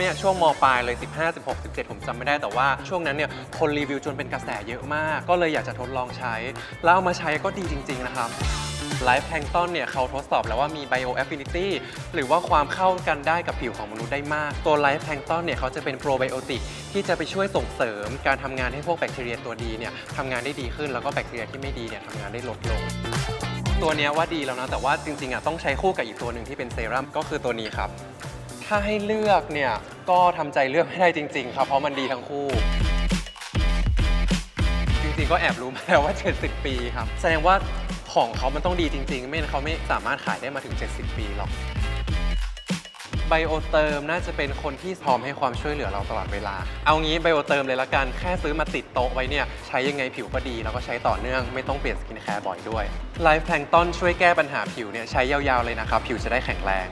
เนี่ยช่วงมปลายเลย 15 16 17 ผมจำไม่ได้แต่ว่าช่วงนั้นเนี่ยคนรีวิวจนเป็นกระแสเยอะมาก ก็เลยอยากจะทดลองใช้ แล้วเอามาใช้ก็ดีจริง ๆ นะครับไลฟ์แพงต้นเนี่ยเขาทดสอบแล้วว่ามี bio affinity หรือว่าความเข้ากันได้กับผิวของมนุษย์ได้มาก ตัวไลฟ์แพงต้นเนี่ยเขาจะเป็นโปรไบโอติกที่จะไปช่วยส่งเสริมการทำงานให้พวกแบคทีเรียตัวดีเนี่ยทำงานได้ดีขึ้นแล้วก็แบคทีเรียที่ไม่ดีเนี่ยทำงานได้ลดลง ตัวนี้ว่าดีแล้วนะแต่ว่าจริงๆอะต้องใช้คู่กับอีกตัวหนึ่งที่เป็นเซรั่มก็คือตัวนี้ครับ ถ้าให้เลือกเนี่ย ก็ทำใจเลือกไม่ได้จริง ๆ ครับ เพราะมันดีทั้งคู่ จริงๆ ก็แอบรู้มาแล้วว่า 70 ปีครับ แสดงว่าของเขามันต้องดีจริง ๆ ไม่งั้นเขาไม่สามารถขายได้มาถึง 70 ปีหรอก ไบโอเติมน่าจะเป็นคนที่พร้อมให้ความช่วยเหลือเราตลอดเวลา เอางี้ไบโอเติมเลยละกัน แค่ซื้อมาติดโต๊ะไว้เนี่ย ใช้ยังไงผิวก็ดี แล้วก็ใช้ต่อเนื่องไม่ต้องเปลี่ยนสกินแคร์บ่อยด้วยไลฟ์แพลงต้นช่วยแก้ปัญหาผิวเนี่ยใช้ยาวๆเลยนะครับ ผิวจะได้แข็งแรง